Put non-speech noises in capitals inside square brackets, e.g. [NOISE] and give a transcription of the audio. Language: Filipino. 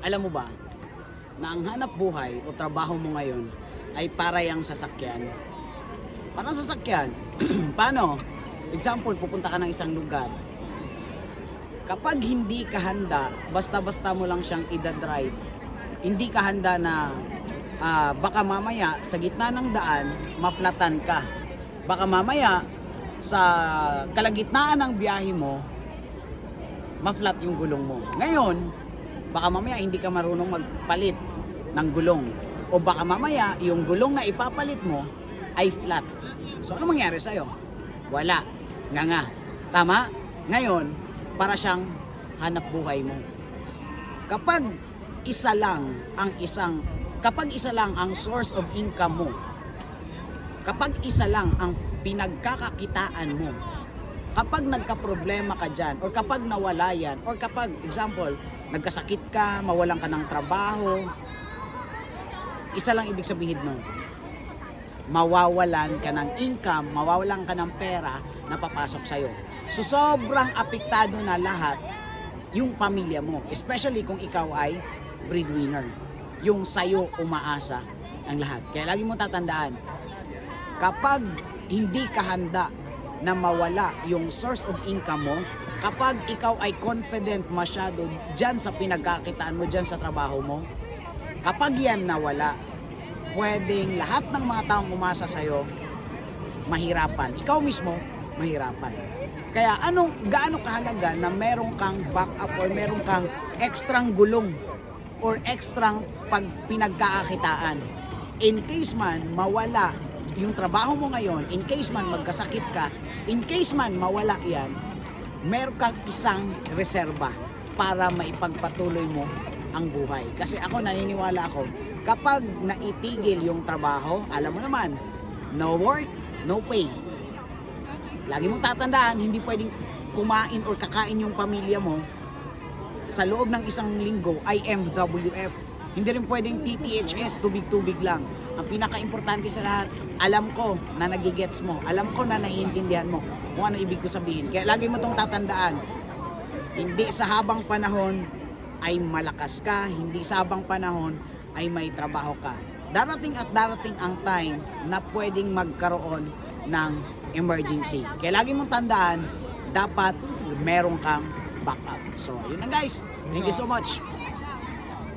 Alam mo ba, na ang hanap buhay o trabaho mo ngayon ay para yung sasakyan. Parang sasakyan. [CLEARS THROAT] Paano? Example, pupunta ka ng isang lugar. Kapag hindi ka handa, basta-basta mo lang siyang idadrive, hindi ka handa na ah, baka mamaya sa gitna ng daan, maflatan ka. Baka mamaya sa kalagitnaan ng biyahe mo, ma-flat yung gulong mo. Ngayon, baka mamaya hindi ka marunong magpalit ng gulong. O baka mamaya yung gulong na ipapalit mo ay flat. So ano mangyari sa'yo? Wala. Nga nga. Tama? Ngayon, para siyang hanap buhay mo. Kapag isa lang ang isang kapag isa lang ang source of income mo kapag isa lang ang pinagkakakitaan mo kapag nagka-problema ka dyan, or kapag nawala yan, or kapag, example, nagkasakit ka, mawalan ka ng trabaho, isa lang ibig sabihin nun. Mawawalan ka ng income, mawawalan ka ng pera na papasok sa'yo. So, sobrang apektado na lahat yung pamilya mo. Especially kung ikaw ay breadwinner. Yung sa'yo umaasa ang lahat. Kaya lagi mo tatandaan, kapag hindi ka handa na mawala yung source of income mo, kapag ikaw ay confident masyado dyan sa pinagkakitaan mo, dyan sa trabaho mo, kapag yan nawala, pwedeng lahat ng mga taong umasa sa'yo, mahirapan. Ikaw mismo, mahirapan. Kaya anong gaano kahalaga na meron kang backup or meron kang ekstrang gulong or ekstrang pag pinagkakakitaan. In case man mawala yung trabaho mo ngayon, in case man magkasakit ka, in case man mawala yan, meron kang isang reserba para maipagpatuloy mo ang buhay. Kasi ako naniniwala ako, kapag naitigil yung trabaho, alam mo naman, no work, no pay. Lagi mong tatandaan, hindi pwedeng kumain or kakain yung pamilya mo sa loob ng isang linggo ay MWF. Hindi rin pwedeng TTHS, tubig-tubig lang. Ang pinaka-importante sa lahat, alam ko na nagigets mo. Alam ko na naiintindihan mo kung ano ibig ko sabihin. Kaya lagi mo tong tatandaan, hindi sa habang panahon ay malakas ka, hindi sa habang panahon ay may trabaho ka. Darating at darating ang time na pwedeng magkaroon ng emergency. Kaya lagi mong tandaan, dapat meron kang backup. So, yun na guys. Thank you so much.